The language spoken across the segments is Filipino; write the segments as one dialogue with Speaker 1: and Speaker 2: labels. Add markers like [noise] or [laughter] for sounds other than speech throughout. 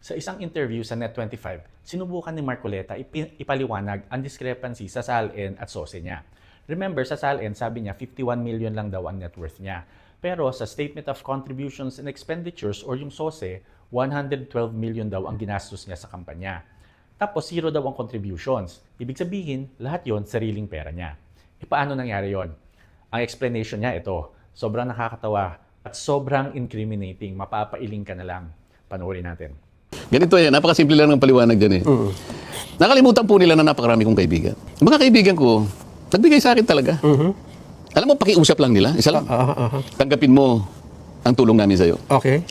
Speaker 1: Sa isang interview sa Net25, sinubukan ni Marcoleta ipaliwanag ang discrepancy sa SALN at SOSE niya. Remember, sa SALN, sabi niya 51 million lang daw ang net worth niya. Pero sa Statement of Contributions and Expenditures or yung SOSE, 112 million daw ang ginastos niya sa kampanya. Tapos zero daw ang contributions. Ibig sabihin, lahat yon sariling pera niya. E paano nangyari yon? Ang explanation niya ito, sobrang nakakatawa at sobrang incriminating. Mapapailing ka na lang. Panoorin natin.
Speaker 2: Ganito yan, napakasimple lang ng paliwanag dyan eh. Nakalimutan po nila na napakarami kong kaibigan. Mga kaibigan ko, nagbigay sa akin talaga. Alam mo, pakiusap lang nila, isa lang.
Speaker 3: Ah.
Speaker 2: Tanggapin mo ang tulong namin sa'yo.
Speaker 3: Okay.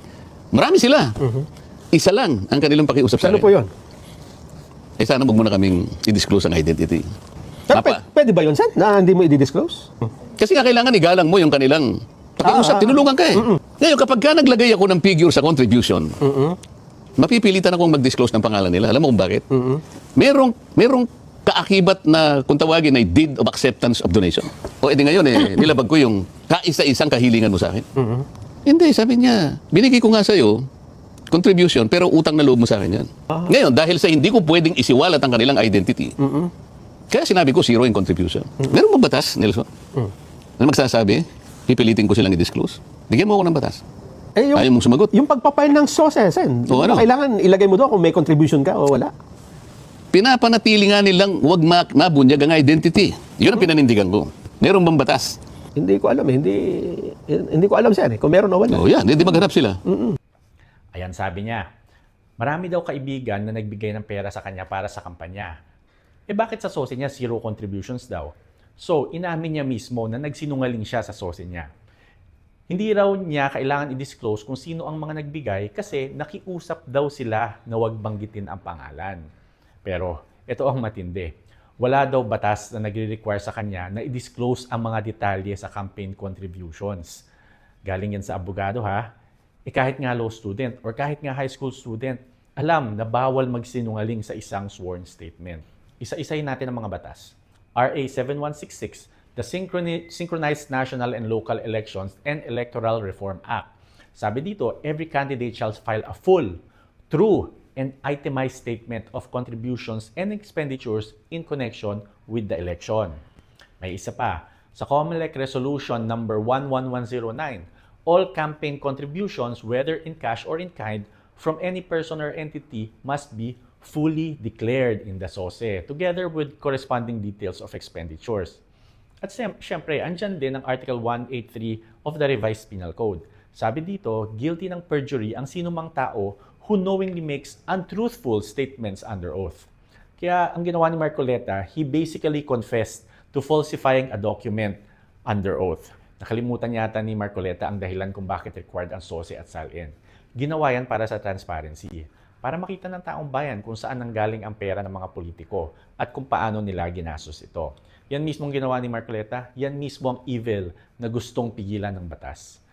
Speaker 2: Marami sila. Isa lang ang kanilang pakiusap sa
Speaker 3: Ano po yun?
Speaker 2: Eh sana wag mo na kaming i-disclose ang identity.
Speaker 3: Pero pwede, pwede ba yun, Sen? Na hindi mo i-disclose?
Speaker 2: Kasi nga kailangan igalang mo yung kanilang pakiusap.
Speaker 3: Ah.
Speaker 2: Tinulungan ka eh. Ngayon, kapag ka naglagay ako ng figure sa contribution, mapipilitan akong mag-disclose ng pangalan nila. Alam mo kung bakit? Merong, merong kaakibat na kung tawagin ay deed of acceptance of donation. O edi ngayon eh, [laughs] nilabag ko yung kaisa-isang kahilingan mo sa akin. Hindi, sabi niya, binigay ko nga sa'yo, contribution, pero utang na loob mo sa akin yan. Ngayon, dahil sa hindi ko pwedeng isiwalat ang kanilang identity, kaya sinabi ko zero in contribution. Meron bang batas, Nelson? Na magsasabi, pipilitin ko silang i-disclose? Bigyan mo ako ng batas.
Speaker 3: Eh, yung,
Speaker 2: Ayaw mong sumagot.
Speaker 3: yung pagpapail ng SOSE, Sen,
Speaker 2: O, ano?
Speaker 3: kailangan ilagay mo doon kung may contribution ka o wala.
Speaker 2: Pinapanatili nga nilang huwag ma- mabunyag ang identity. Yun ang pinanindigan ko. Meron bang batas?
Speaker 3: Hindi ko alam, eh. hindi hindi ko alam, Sen, eh, kung meron o wala.
Speaker 2: O yan, hindi maghanap sila.
Speaker 1: Ayan sabi niya, marami daw kaibigan na nagbigay ng pera sa kanya para sa kampanya. Eh bakit sa SOSE niya zero contributions daw? So, inamin niya mismo na nagsinungaling siya sa SOSE niya. Hindi raw niya kailangan i-disclose kung sino ang mga nagbigay kasi nakiusap daw sila na huwag banggitin ang pangalan. Pero ito ang matindi. Wala daw batas na nagre-require sa kanya na i-disclose ang mga detalye sa campaign contributions. Galing yan sa abogado ha. Eh kahit nga law student or kahit nga high school student, alam na bawal magsinungaling sa isang sworn statement. Isa-isayin natin ang mga batas. RA 7166, the Synchronized National and Local Elections and Electoral Reform Act. Sabi dito, every candidate shall file a full, true, and itemized statement of contributions and expenditures in connection with the election. May isa pa, sa COMELEC Resolution number 11109, all campaign contributions, whether in cash or in kind, from any person or entity must be fully declared in the SOSE, together with corresponding details of expenditures. At siyem- syempre, andyan din ang Article 183 of the Revised Penal Code. Sabi dito, guilty ng perjury ang sinumang tao who knowingly makes untruthful statements under oath. Kaya ang ginawa ni Marcoleta, he basically confessed to falsifying a document under oath. Nakalimutan yata ni Marcoleta ang dahilan kung bakit required ang SOSE at SALN. Ginawa yan para sa transparency. Para makita ng taong bayan kung saan nanggaling ang pera ng mga politiko at kung paano nila ginastos ito. Yan mismong ginawa ni Marcoleta, yan mismo ang evil na gustong pigilan ng batas.